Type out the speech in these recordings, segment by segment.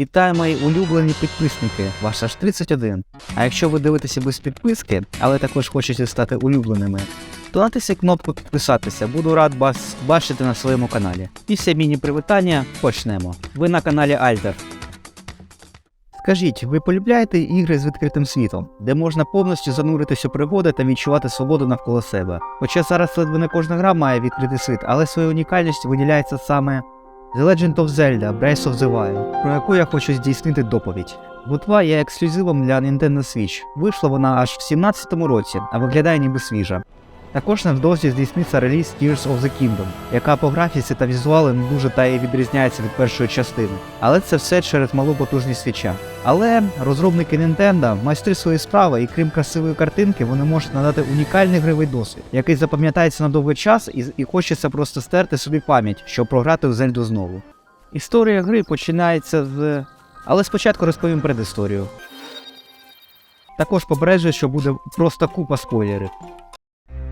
Вітаю мої улюблені підписники, ваш аж 31. А якщо ви дивитеся без підписки, але також хочете стати улюбленими, то натисніть кнопку підписатися, буду рад вас бачити на своєму каналі. Після міні-привітання почнемо. Ви на каналі Альтер. Скажіть, ви полюбляєте ігри з відкритим світом, де можна повністю зануритися у пригоди та відчувати свободу навколо себе? Хоча зараз ледве не кожна гра має відкритий світ, але своєю унікальністю виділяється саме The Legend of Zelda Breath of the Wild, про яку я хочу здійснити доповідь. Бутва є ексклюзивом для Nintendo Switch. Вийшла вона аж в 17-му році, а виглядає ніби свіжа. Також невдовзі здійсниться реліз Tears of the Kingdom, яка по графіці та візуали не дуже та і відрізняється від першої частини. Але це все через малу потужність свіча. Але розробники Nintendo майстри свої справи, і крім красивої картинки, вони можуть надати унікальний гривий досвід, який запам'ятається на довгий час і, і хочеться просто стерти собі пам'ять, щоб програти в Зельду знову. Історія гри починається з. Але спочатку розповім предісторію. Також попереджую, що буде просто купа спойлерів.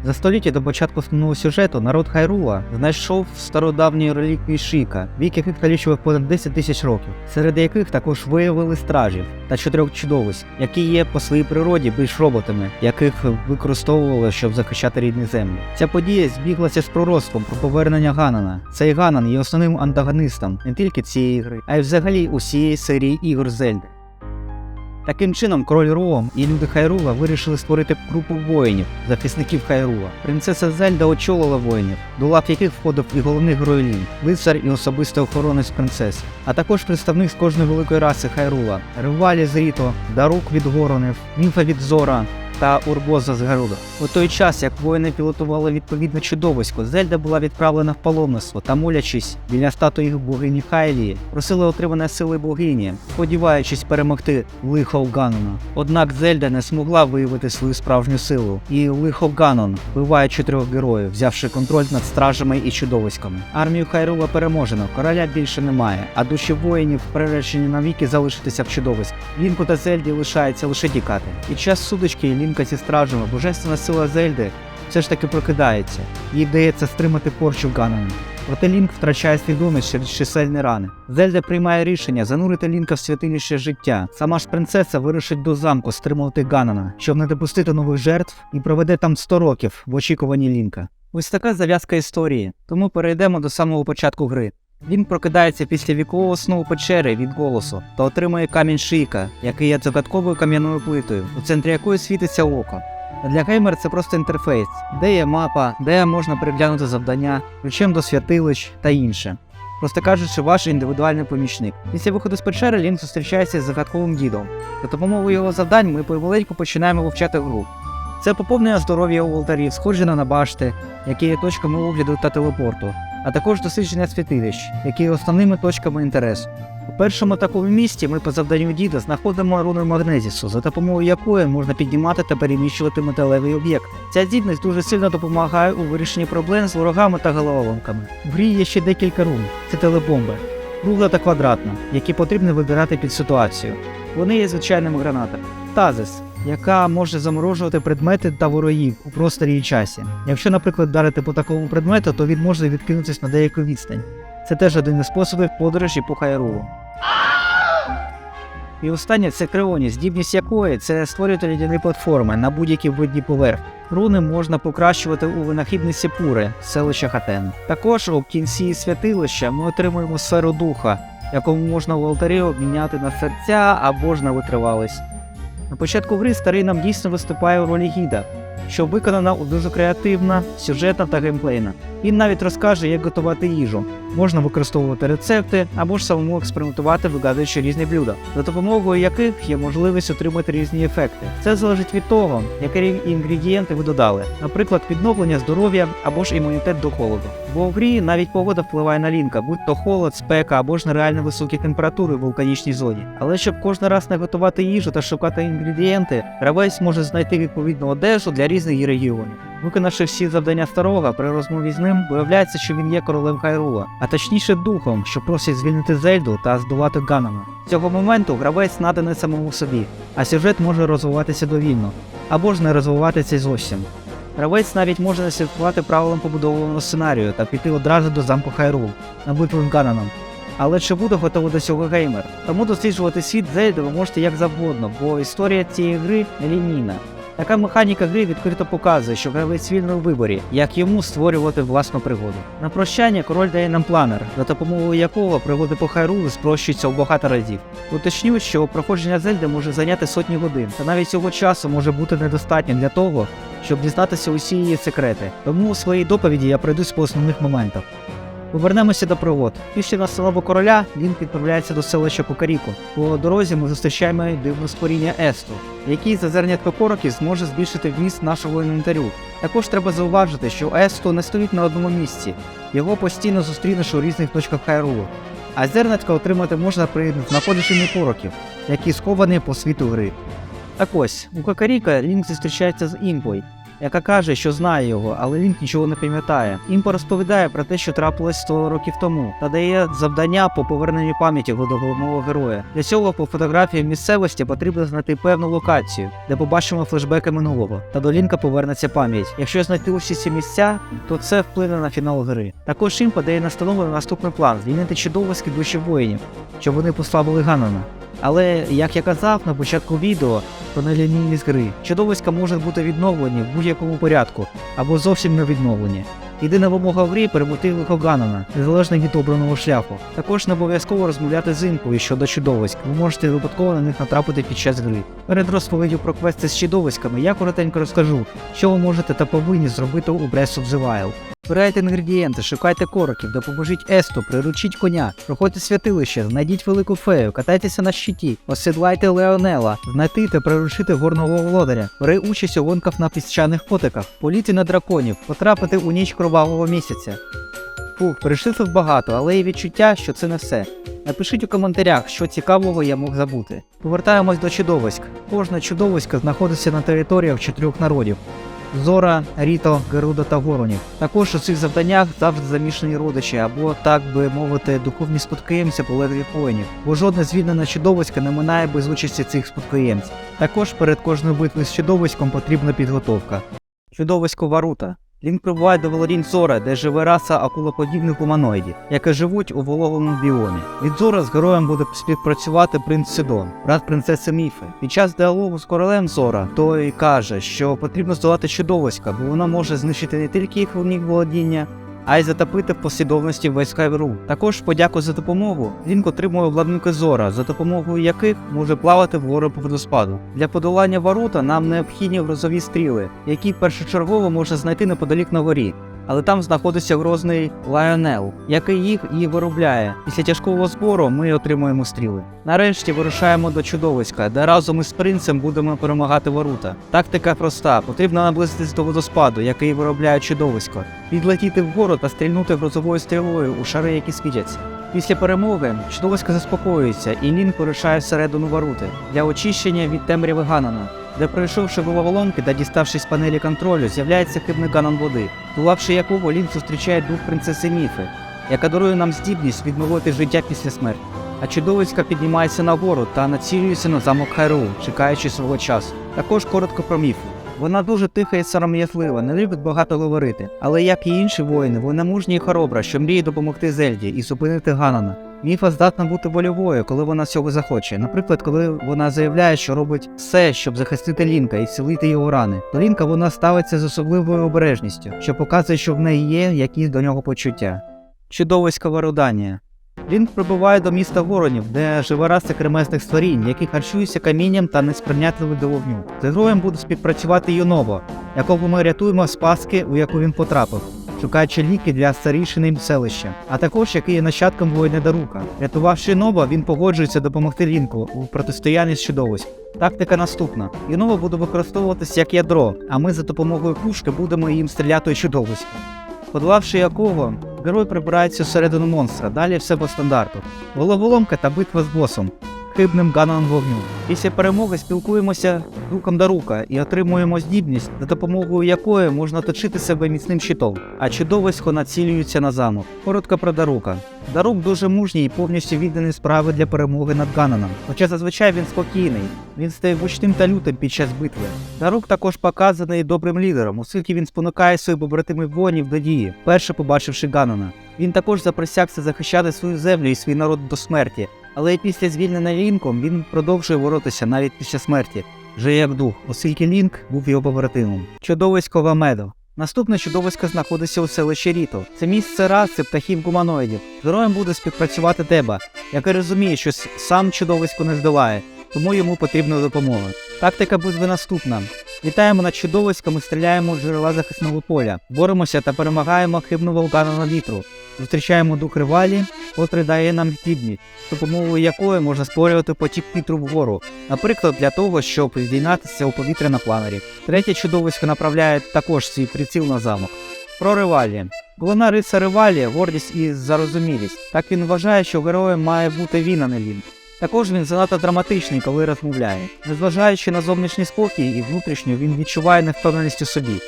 За століття до початку основного сюжету народ Хайрула знайшов стародавні реліквії Шика, вік яких налічував понад 10 тисяч років, серед яких також виявили стражів та чотирьох чудовиськ, які є по своїй природі більш роботами, яких використовували, щоб захищати рідні землі. Ця подія збіглася з пророцтвом про повернення Ганана. Цей Ганан є основним антагонистом не тільки цієї гри, а й взагалі усієї серії ігор Зельди. Таким чином, король Ром і люди Хайрула вирішили створити групу воїнів, захисників Хайрула. Принцеса Зельда очолила воїнів, до лав яких входив і головний герой Лін, лицар і особистий охоронець принцеси, а також представник з кожної великої раси Хайрула, Ревалі з Ріто, Дарук від Горонів, Міфа від Зора. Та Урбоза з Гаруда. У той час, як воїни пілотували відповідне чудовисько, Зельда була відправлена в паломництво та молячись біля статуї богині Хайлії, просили отримання сили богині, сподіваючись перемогти лихо Ганона. Однак Зельда не змогла виявити свою справжню силу, і лихо Ганон вбиває чотирьох героїв, взявши контроль над стражами і чудовиськами. Армію Хайрула переможено, короля більше немає, а душі воїнів приречені навіки залишитися в чудовиськ. Лінку та Зельді лишається лише тікати. Під час судочки Лінка зі стражами, божественна сила Зельди все ж таки прокидається. Їй вдається стримати порчу Ганона. Проте Лінк втрачає свідомість через чисельні рани. Зельда приймає рішення занурити Лінка в святилище життя. Сама ж принцеса вирушить до замку стримувати Ганана, щоб не допустити нових жертв і проведе там 100 років в очікуванні Лінка. Ось така зав'язка історії. Тому перейдемо до самого початку гри. Він прокидається після вікового сну печери від голосу та отримує камінь шийка, який є загадковою кам'яною плитою, у центрі якої світиться око. Для геймера це просто інтерфейс, де є мапа, де можна переглянути завдання, ключем до святилищ та інше. Просто кажучи, ваш індивідуальний помічник. Після виходу з печери Лінк зустрічається з загадковим дідом. За допомогою його завдань ми поволеньку починаємо вивчати гру. Це поповнення здоров'я у алтарів, сходження на башти, які є точками огляду та телепорту, а також дослідження святилищ, які є основними точками інтересу. У першому такому місці ми по завданню діда знаходимо руну магнезісу, за допомогою якої можна піднімати та переміщувати металевий об'єкт. Ця здібність дуже сильно допомагає у вирішенні проблем з ворогами та головоломками. В грі є ще декілька рун це телебомби, кругла та квадратна, які потрібно вибирати під ситуацію. Вони є звичайними гранатами. Тазис, яка може заморожувати предмети та ворогів у просторі і часі. Якщо, наприклад, вдарити по такому предмету, то він може відкинутися на деяку відстань. Це теж один із способів подорожі по Хайрулу. І останнє це Креоні, здібність якої це створювати лідяні платформи на будь-якій видній поверх. Руни можна покращувати у винахідниці Пури, селища Хатен. Також у кінці святилища ми отримуємо сферу духа, якому можна в алтарі обміняти на серця або ж на витривалість. На початку гри старий нам дійсно виступає у ролі гіда, що виконана дуже креативна, сюжетна та геймплейна. Він навіть розкаже, як готувати їжу. Можна використовувати рецепти або ж самому експериментувати, вигадуючи різні блюда, за допомогою яких є можливість отримати різні ефекти. Це залежить від того, які інгредієнти ви додали, наприклад, відновлення здоров'я або ж імунітет до холоду. Бо в грі навіть погода впливає на лінка, будь то холод, спека або ж нереально високі температури в вулканічній зоні. Але щоб кожен раз не готувати їжу та шукати інгредієнти, гравець може знайти відповідну одежу для різних регіонів. Виконавши всі завдання старого, при розмові з ним виявляється, що він є королем Хайрула, а точніше духом, що просить звільнити Зельду та здолати Ганама. З цього моменту гравець наданий самому собі, а сюжет може розвиватися довільно, або ж не розвиватися зовсім. Гравець навіть може не слідкувати правилам побудованого сценарію та піти одразу до замку Хайрул на битву з Гананом. Але чи буде готовий до цього геймер? Тому досліджувати світ Зельди ви можете як завгодно, бо історія цієї гри нелінійна. Така механіка гри відкрито показує, що гравець вільний у виборі, як йому створювати власну пригоду. На прощання король дає нам планер, за допомогою якого пригоди по Хайрулу спрощуються в багато разів. Уточню, що проходження Зельди може зайняти сотні годин, та навіть цього часу може бути недостатньо для того, щоб дізнатися усі її секрети. Тому у своїй доповіді я пройдусь по основних моментах. Повернемося до пригод. Після настанову короля Лінк відправляється до селища Покаріку. По дорозі ми зустрічаємо дивне споріння Есту, який за зернятко короків зможе збільшити вміст нашого інвентарю. Також треба зауважити, що Есту не стоїть на одному місці, його постійно зустрінеш у різних точках Хайрулу. А зернятка отримати можна при знаходженні короків, які сховані по світу гри. Так ось, у Кокаріка Лінк зустрічається з Імпой, яка каже, що знає його, але Лінк нічого не пам'ятає. Імпа розповідає про те, що трапилось 100 років тому, та дає завдання по поверненню пам'яті до головного героя. Для цього по фотографії місцевості потрібно знайти певну локацію, де побачимо флешбеки минулого, та до Лінка повернеться пам'ять. Якщо знайти усі ці місця, то це вплине на фінал гри. Також Імпа дає настанову наступний план звільнити чудовиськи душі воїнів, щоб вони послабили Ганана. Але, як я казав на початку відео про нелінійність гри, чудовиська можуть бути відновлені в будь-якому порядку або зовсім не відновлені. Єдина вимога в грі перемогти лихо Ганана, незалежно від обраного шляху. Також не обов'язково розмовляти з інкою щодо чудовиськ, ви можете випадково на них натрапити під час гри. Перед розповіддю про квести з чудовиськами я коротенько розкажу, що ви можете та повинні зробити у Breath of the Wild. Збирайте інгредієнти, шукайте короків, допоможіть Есту, приручіть коня, проходьте святилище, знайдіть велику фею, катайтеся на щиті, осідлайте Леонела, знайти та приручити горного володаря, бери участь у гонках на піщаних потиках, політи на драконів, потрапити у ніч кровавого місяця. Фух, перешитів багато, але є відчуття, що це не все. Напишіть у коментарях, що цікавого я мог забути. Повертаємось до чудовиськ. Кожне чудовисько знаходиться на територіях чотирьох народів. Зора, Ріто, Геруда та Воронів. Також у цих завданнях завжди замішані родичі, або, так би мовити, духовні спадкоємці полеглих воїнів, бо жодне звільнене чудовисько не минає без участі цих спадкоємців. Також перед кожною битвою з чудовиськом потрібна підготовка. Чудовисько Варута. Лінк прибуває до володінь Зора, де живе раса акулоподібних гуманоїдів, які живуть у вологому біомі. Від Зора з героєм буде співпрацювати принц Сидон, брат принцеси Міфи. Під час діалогу з королем Зора той каже, що потрібно здолати чудовиська, бо вона може знищити не тільки їх володіння, а й затопити в послідовності весь Хайверу. Також подяку за допомогу Лінк отримує обладунки Зора, за допомогою яких може плавати вгору по водоспаду. Для подолання ворота нам необхідні грозові стріли, які першочергово можна знайти неподалік на горі. Але там знаходиться грозний Лайонел, який їх і виробляє. Після тяжкого збору ми отримуємо стріли. Нарешті вирушаємо до чудовиська, де разом із принцем будемо перемагати ворота. Тактика проста: потрібно наблизитись до водоспаду, який виробляє чудовисько, підлетіти вгору та стрільнути грозовою стрілою у шари, які світяться. Після перемоги чудовисько заспокоюється, і Лінк вирушає всередину вороти для очищення від темряви Ганана. Де пройшовши головоломки та діставшись панелі контролю, з'являється хибний канон води, тулавши якого Лінк зустрічає дух принцеси Міфи, яка дарує нам здібність відновити життя після смерті. А чудовиська піднімається нагору та націлюється на замок Хайру, чекаючи свого часу. Також коротко про міфу. Вона дуже тиха і сором'язлива, не любить багато говорити. Але як і інші воїни, вона мужня і хоробра, що мріє допомогти Зельді і зупинити Ганана. Міфа здатна бути вольовою, коли вона цього захоче. Наприклад, коли вона заявляє, що робить все, щоб захистити Лінка і зцілити його рани. До Лінка вона ставиться з особливою обережністю, що показує, що в неї є якісь до нього почуття. Чудовиська вородання. Лінк прибуває до міста Воронів, де живе раса кремезних створінь, які харчуються камінням та несприйнятливі до вогню. З героєм буде співпрацювати Юново, якого ми рятуємо з паски, у яку він потрапив, шукаючи ліки для старішини селища, а також який є нащадком воїна Дарука. Рятувавши Юнова, він погоджується допомогти Лінку у протистоянні з чудовиськом. Тактика наступна: Юново буде використовуватись як ядро, а ми за допомогою пушки будемо їм стріляти у чудовисько. Подолавши якого, герой прибирається всередину монстра, далі все по стандарту. Головоломка та битва з босом. Хибним ганом вогню. Після перемоги спілкуємося руком до рука і отримуємо здібність, за допомогою якої можна точити себе міцним щитом, а чудовисько націлюється на замок. Коротко про Дарука. Дарук дуже мужній і повністю відданий справи для перемоги над Гананом. Хоча зазвичай він спокійний, він стає гучним та лютим під час битви. Дарук також показаний добрим лідером, оскільки він спонукає своїх побратимів воїнів до дії, перше побачивши Ганана. Він також заприсягся захищати свою землю і свій народ до смерті, але після звільнення Лінком він продовжує боротися навіть після смерті, вже як дух, оскільки Лінк був його побратимом. Чудовисько Вамедо. Наступне чудовисько знаходиться у селищі Ріто. Це місце раси птахів гуманоїдів. Героєм буде співпрацювати Деба, який розуміє, що сам чудовисько не здолає, тому йому потрібна допомога. Тактика битви наступна. Літаємо над чудовиськом і стріляємо в джерела захисного поля, боремося та перемагаємо хибного вулкана на вітру. Зустрічаємо дух ривалі, котрий дає нам здібність, з допомогою якої можна створювати потік вітру вгору, наприклад, для того, щоб здійнятися у повітря на планері. Третє чудовисько направляє також свій приціл на замок. Про ривалі. Головна риса ривалі гордість і зарозумілість. Так він вважає, що героєм має бути він, а не він. Також він занадто драматичний, коли розмовляє. Незважаючи на зовнішній спокій і внутрішню, він відчуває невпевненість у собі.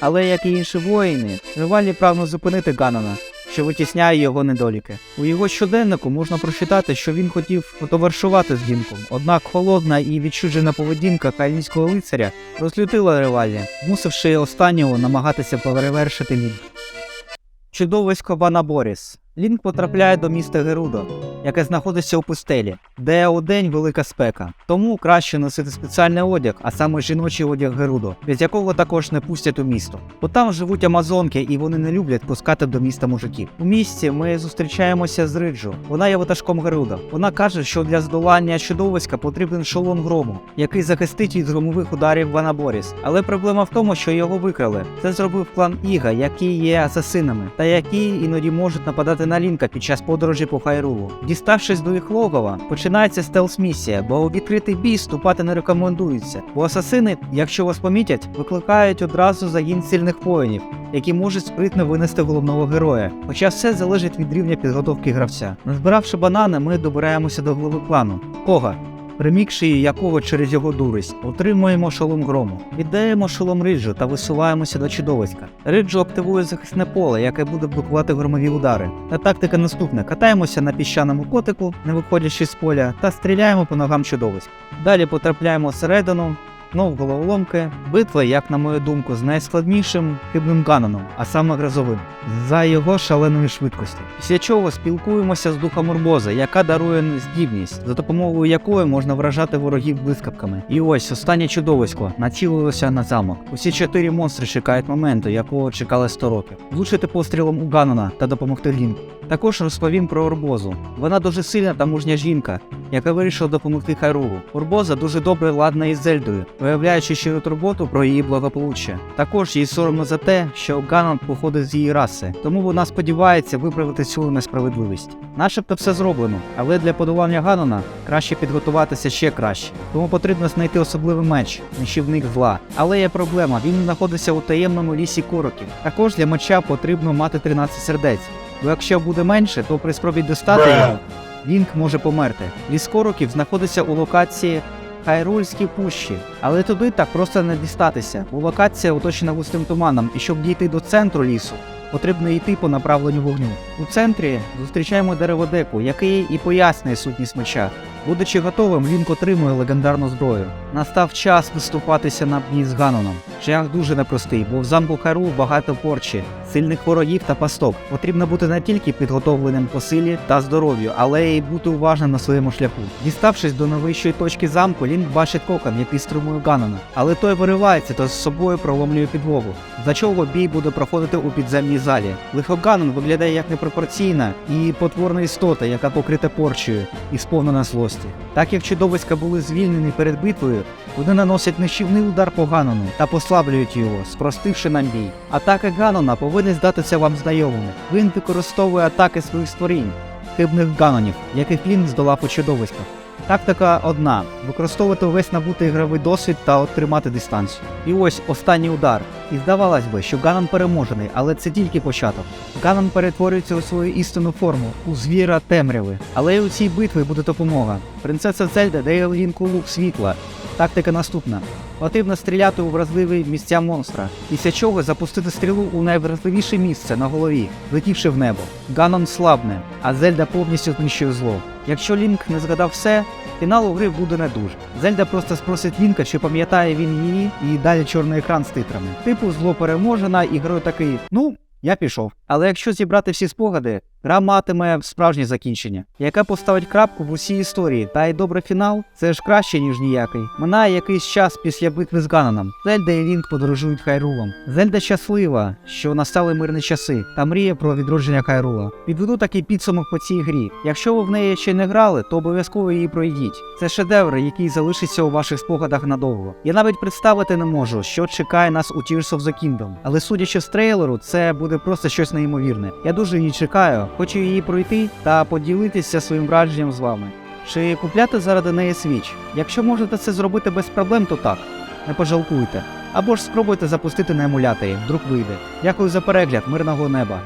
Але, як і інші воїни, Ривалі прагнув зупинити Ганана, що витісняє його недоліки. У його щоденнику можна прочитати, що він хотів потоваришувати з Гінком, однак холодна і відчужена поведінка кальнійського лицаря розлютила Ривалі, змусивши останнього намагатися перевершити Лінк. Чудовисько Ванаборіс. Лінк потрапляє до міста Герудо, яке знаходиться у пустелі, де удень велика спека. Тому краще носити спеціальний одяг, а саме жіночий одяг Герудо, без якого також не пустять у місто. Бо там живуть амазонки, і вони не люблять пускати до міста мужиків. У місті ми зустрічаємося з Риджу. Вона є ватажком Герудо. Вона каже, що для здолання чудовиська потрібен шолом грому, який захистить від громових ударів Ванаборіс. Але проблема в тому, що його викрали. Це зробив клан Іга, які є асасинами, та які іноді можуть нападати на Лінка під час подорожі по Хайрулу. Діставшись до їх логова, починається стелс-місія, бо у відкритий бій ступати не рекомендується. Бо асасини, якщо вас помітять, викликають одразу загін сильних воїнів, які можуть спритно винести головного героя. Хоча все залежить від рівня підготовки гравця. Назбиравши банани, ми добираємося до голови клану. Кога? Примікши якого через його дурість, отримуємо шолом грому, віддаємо шолом Риджу та висуваємося до чудовиська. Риджу активує захисне поле, яке буде блокувати громові удари. Та тактика наступна: катаємося на піщаному котику, не виходячи з поля, та стріляємо по ногам чудовиськ. Далі потрапляємо всередину. Знов головоломки, битва, як на мою думку, з найскладнішим хибним Ганоном, а саме грозовим, за його шаленої швидкості. Після чого спілкуємося з духом Урбоза, яка дарує здібність, за допомогою якої можна вражати ворогів блискавками. І ось останнє чудовисько націлилося на замок. Усі чотири монстри чекають моменту, якого чекали 100 років. Влучити пострілом у Ганона та допомогти Лінку. Також розповім про Урбозу. Вона дуже сильна та мужня жінка, яка вирішила допомогти Хайрулу. Урбоза дуже добре ладна із Зельдою, виявляючи щиру турботу про її благополуччя. Також їй соромно за те, що Ганан походить з її раси, тому вона сподівається виправити цю несправедливість. Начебто все зроблено, але для подолання Ганона краще підготуватися ще краще. Тому потрібно знайти особливий меч, нищівник зла. Але є проблема, він знаходиться у таємному лісі короків. Також для меча потрібно мати 13 сердець. Бо якщо буде менше, то при спробі достати його, Лінк може померти. Ліскороків знаходиться у локації Хайрульські пущі, але туди так просто не дістатися, бо локація оточена густим туманом, і щоб дійти до центру лісу, потрібно йти по направленню вогню. У центрі зустрічаємо дереводеку, який і пояснює сутність меча. Будучи готовим, Лінк отримує легендарну зброю. Настав час виступатися на бій з Ганоном. Шлях дуже непростий, бо в замку Хару багато порчі, сильних ворогів та пасток. Потрібно бути не тільки підготовленим по силі та здоров'ю, але й бути уважним на своєму шляху. Діставшись до найвищої точки замку, Лінк бачить кокон, який струмує Ганона. Але той виривається та з собою проломлює підлогу. За чого бій буде проходити у підземній залі. Лихо Ганон виглядає як непропорційна і потворна істота, яка покрита порчею і сповнена злості. Так як чудовиська були звільнені перед битвою, вони наносять нищівний удар по Ганону та послаблюють його, спростивши нам бій. Атаки Ганона повинні здатися вам знайомими. Він використовує атаки своїх створінь, хибних ганонів, яких він здолав у чудовиськах. Тактика одна: використовувати увесь набутий ігровий досвід та отримати дистанцію. І ось останній удар. І здавалось би, що Ганан переможений, але це тільки початок. Ганан перетворюється у свою істинну форму, у звіра темряви. Але й у цій битві буде допомога. Принцеса Зельда дає Лінку лук світла. Тактика наступна. Потрібно стріляти у вразливі місця монстра, після чого запустити стрілу у найвразливіше місце на голові, летівши в небо. Ганон слабне, а Зельда повністю знищує зло. Якщо Лінк не згадав все, фінал у гри буде не дуже. Зельда просто спросить Лінка, чи пам'ятає він її, і далі чорний екран з титрами. Типу зло переможена, і герой такий, ну. Я пішов. Але якщо зібрати всі спогади, гра матиме справжнє закінчення, яке поставить крапку в усій історії, та й добрий фінал це ж краще, ніж ніякий. Минає якийсь час після битви з Гананом. Зельда і Лінк подорожують Хайрулом. Зельда щаслива, що настали мирні часи, та мріє про відродження Хайрула. Підведу такий підсумок по цій грі. Якщо ви в неї ще не грали, то обов'язково її пройдіть. Це шедевр, який залишиться у ваших спогадах надовго. Я навіть представити не можу, що чекає нас у Tears of the Kingdom. Але судячи з трейлеру, це буде просто щось неймовірне. Я дуже її чекаю, хочу її пройти та поділитися своїм враженням з вами. Чи купляти заради неї свіч? Якщо можете це зробити без проблем, то так. Не пожалкуйте. Або ж спробуйте запустити на емуляторі, вдруг вийде. Дякую за перегляд, мирного неба.